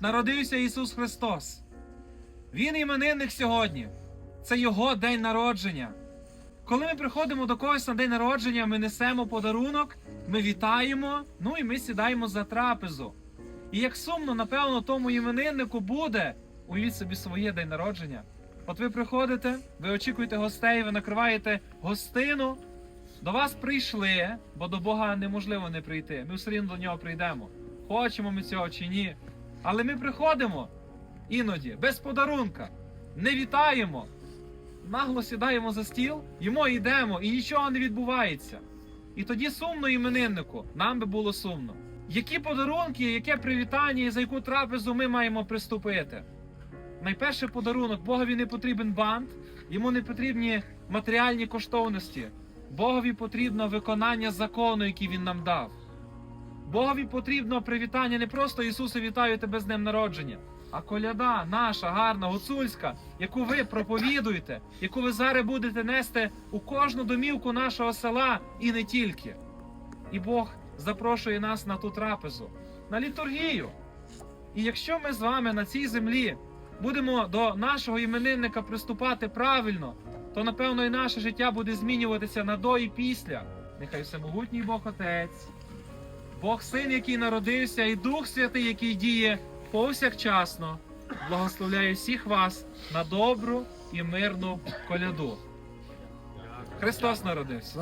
народився Ісус Христос. Він іменинник сьогодні. Це Його день народження. Коли ми приходимо до когось на день народження, ми несемо подарунок, ми вітаємо, ну і ми сідаємо за трапезу. І як сумно, напевно, тому імениннику буде, уявіть собі своє день народження. От ви приходите, ви очікуєте гостей, ви накриваєте гостину. До вас прийшли, бо до Бога неможливо не прийти. Ми все рівно до нього прийдемо. Хочемо ми цього чи ні. Але ми приходимо іноді без подарунка, не вітаємо, нагло сідаємо за стіл, їмо йдемо, і нічого не відбувається. І тоді сумно імениннику, нам би було сумно. Які подарунки, яке привітання і за яку трапезу ми маємо приступити? Найперший подарунок Богові не потрібен бант, йому не потрібні матеріальні коштовності. Богові потрібно виконання закону, який він нам дав. Богові потрібно привітання не просто Ісусе, вітаю тебе з днем народження, а коляда наша, гарна, гуцульська, яку ви проповідуєте, яку ви зараз будете нести у кожну домівку нашого села і не тільки. І Бог запрошує нас на ту трапезу, на літургію. І якщо ми з вами на цій землі будемо до нашого іменинника приступати правильно, то напевно і наше життя буде змінюватися на до і після. Нехай всемогутній Бог Отець, Бог Син, який народився, і Дух Святий, який діє повсякчасно, благословляє всіх вас на добру і мирну коляду. Христос народився.